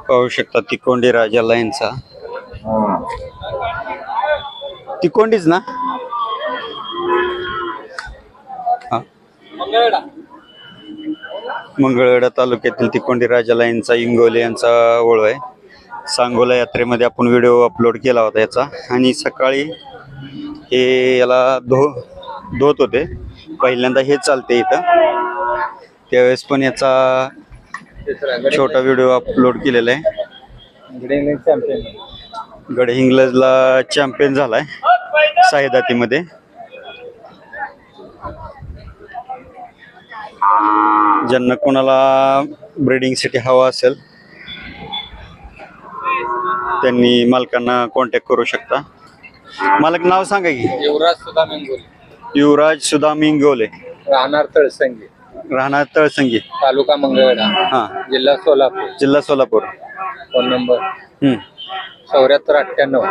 पाहू शकता तिकोंडी राजा लाईनचा. तिकोंडीच ना? हा. मंगळवेढा तालुक्यातील तिकोंडी राजा लाईनचा इंगोले यांचा ओळ आहे. सांगोला यात्रेमध्ये आपण व्हिडिओ अपलोड केला होता याचा. आणि सकाळी हे याला धो धोत होते. पहिल्यांदा हे चालते इथं. त्यावेळेस पण याचा छोटा व्हिडिओ अपलोड केलेला आहे. गड हिंग्लजला चॅम्पियन झालाय साईदातीमध्ये ज्यांना कोणाला ब्रिडिंगसाठी हवा असेल त्यांनी मालकांना कॉन्टॅक्ट करू शकता. मालक नाव सांगा की. युवराज सुद्धा मेंगोली युवराज सुदाम इंगोले राहणार तळसंगी. राहणार तळसंगी. तालुका मंगळवेढा. हा. जिल्हा सोलापूर. जिल्हा सोलापूर. Phone number? हम्म. चौऱ्याहत्तर अठ्ठ्याण्णव.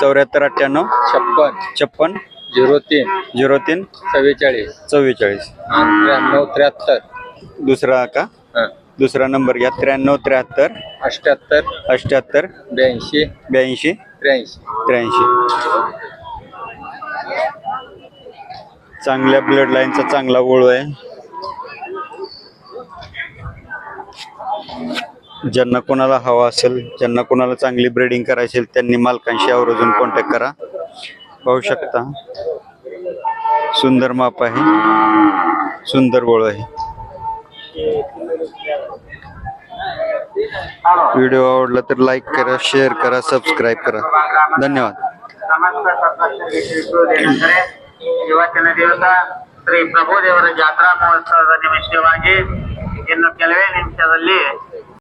चौऱ्याहत्तर अठ्ठ्याण्णव. छप्पन. छप्पन. झिरो तीन. झिरो तीन. चव्वेचाळीस. चव्वेचाळीस. त्र्याण्णव त्र्याहत्तर. दुसरा का? हा. दुसरा नंबर घ्या. त्र्याण्णव त्र्याहत्तर. अठ्ठ्याहत्तर. अठ्ठ्याहत्तर. ब्याऐंशी. ब्याऐंशी. त्र्याऐंशी. त्र्याऐंशी. चांगल्या ब्लड लाईनचा चांगला ओळू आहे. ज्यांना कोणाला हवा असेल ज्यांना कोणाला चांगली ब्रीडिंग करायची असेल त्यांनी मालकांशी आवर्जून कॉन्टॅक्ट करा पाहू शकता सुंदर माप आहे सुंदर ओळ आहे व्हिडिओ आवडला तर लाईक करा शेअर करा सबस्क्राईब करा धन्यवाद ಸಮಸ್ತ ಸದಸ್ಯರಿಗೆ ಇವತ್ತಿನ ದಿವಸ ಶ್ರೀ ಪ್ರಭುದೇವರ ಜಾತ್ರಾ ಮಹೋತ್ಸವದ ನಿಮಿತ್ತವಾಗಿ ಇನ್ನು ಕೆಲವೇ ನಿಮಿಷದಲ್ಲಿ